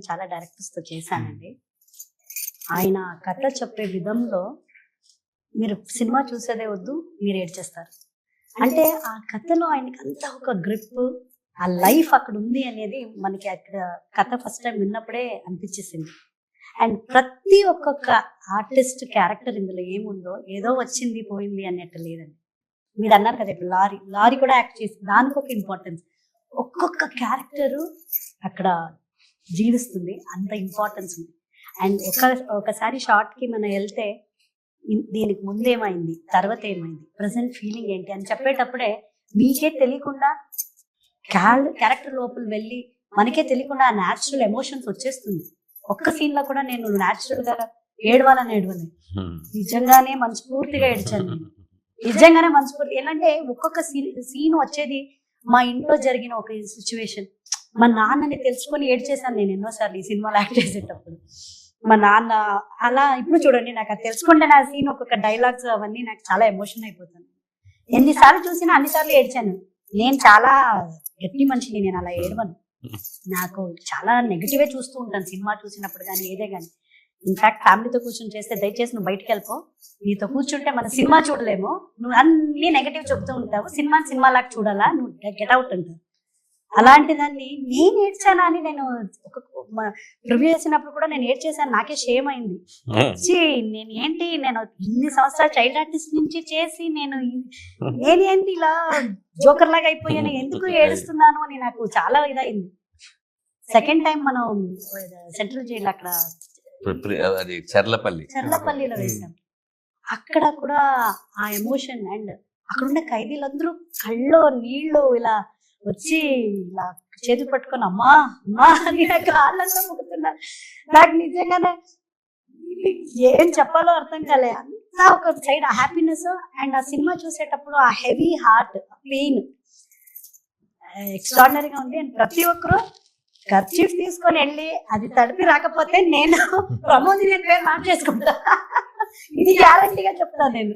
నేను చాలా డైరెక్టర్స్తో చేశానండి ఆయన కథ చెప్పే విధంలో మీరు సినిమా చూసేదే వద్దు మీరు ఏడ్చేస్తారు. అంటే ఆ కథలో ఆయనకి అంతా ఒక గ్రిప్ ఆ లైఫ్ అక్కడ ఉంది అనేది మనకి అక్కడ కథ ఫస్ట్ టైం విన్నప్పుడే అనిపించేసింది. అండ్ ప్రతి ఒక్కొక్క ఆర్టిస్ట్ క్యారెక్టర్ ఇందులో ఏముందో ఏదో వచ్చింది పోయింది అన్నట్టు లేదండి. మీరు అన్నారు కదా ఇప్పుడు లారీ లారీ కూడా యాక్ట్ చేసి దానికి ఒక ఇంపార్టెన్స్. ఒక్కొక్క క్యారెక్టరు అక్కడ జీవిస్తుంది. అంత ఇంపార్టెన్స్ ఉంది. అండ్ ఒక ఒకసారి షార్ట్కి మనం వెళ్తే దీనికి ముందేమైంది? తర్వాత ఏమైంది? ప్రజెంట్ ఫీలింగ్ ఏంటి? అని చెప్పేటప్పుడే మీకే తెలియకుండా క్యారెక్టర్ లోపల వెళ్ళి మనకే తెలియకుండా ఆ న్యాచురల్ ఎమోషన్స్ వచ్చేస్తుంది. ఒక్క సీన్లో కూడా నేను న్యాచురల్గా ఏడవాలని ఏడవలేదు. నిజంగానే మనస్ఫూర్తిగా ఏడ్చాను. నిజంగానే మనస్ఫూర్తి ఏంటంటే ఒక్కొక్క సీన్ సీన్ వచ్చేది మా ఇంట్లో జరిగిన ఒక సిచ్యువేషన్ మా నాన్నని తెలుసుకొని ఏడ్చేసాను నేను ఎన్నోసార్లు ఈ సినిమాలో యాక్ట్ చేసేటప్పుడు. మా నాన్న అలా ఇప్పుడు చూడండి నాకు అది తెలుసుకుంటే నా సీన్ ఒక్కొక్క డైలాగ్స్ అవన్నీ నాకు చాలా ఎమోషన్ అయిపోతాను. ఎన్నిసార్లు చూసినా అన్నిసార్లు ఏడ్చాను. నేను చాలా గట్టి మనిషిని నేను అలా ఏడవను. నాకు చాలా నెగిటివే చూస్తూ ఉంటాను సినిమా చూసినప్పుడు కానీ ఏదే కానీ ఇన్ఫాక్ట్ ఫ్యామిలీతో కూర్చొని చేస్తే దయచేసి నువ్వు బయటికి వెళ్ళిపో. నీతో కూర్చుంటే మన సినిమా చూడలేము. నువ్వు అన్ని నెగటివ్ చెప్తూ ఉంటావు. సినిమా సినిమా లాగా చూడాలా? నువ్వు గెట్ అవుట్ అంటావు. అలాంటి దాన్ని నేను ఏడ్చానా అని నేను ఒక రివ్యూ చేసినప్పుడు కూడా నేను ఏడ్చేసాను. నాకే షేమ్ అయింది. నేను ఏంటి? నేను ఇన్ని సంవత్సరాలు చైల్డ్ ఆర్టిస్ట్ నుంచి చేసి నేను నేను ఏంటి ఇలా జోకర్ లాగా అయిపోయాను. ఎందుకు ఏడుస్తున్నాను అని నాకు చాలా ఇదైంది సెకండ్ టైం మనం సెంట్రల్ జైలు అక్కడ చర్లపల్లి. చర్లపల్లిలో వేసాం. అక్కడ కూడా ఆ ఎమోషన్ అండ్ అక్కడ ఉండే ఖైదీలందరూ కళ్ళు నీళ్ళు ఇలా వచ్చి ఇలా చేతులు పట్టుకొని అమ్మా అమ్మా అని నా కాళ్ళల్లో ముక్కుతున్నారు. నాకు నిజంగానే ఏం చెప్పాలో అర్థం కాలే. అంతా ఒక సైడ్ ఆ హ్యాపీనెస్ అండ్ ఆ సినిమా చూసేటప్పుడు ఆ హెవీ హార్ట్ పెయిన్ ఎక్స్ట్రాడినరీగా ఉంది. అండ్ ప్రతి ఒక్కరు ఖర్చీఫ్ తీసుకొని వెళ్ళి అది తడిపి రాకపోతే నేను ప్రమోదిని అని పేరు మార్చేసుకుంటా. ఇది గ్యారంటీగా చెప్తాను నేను.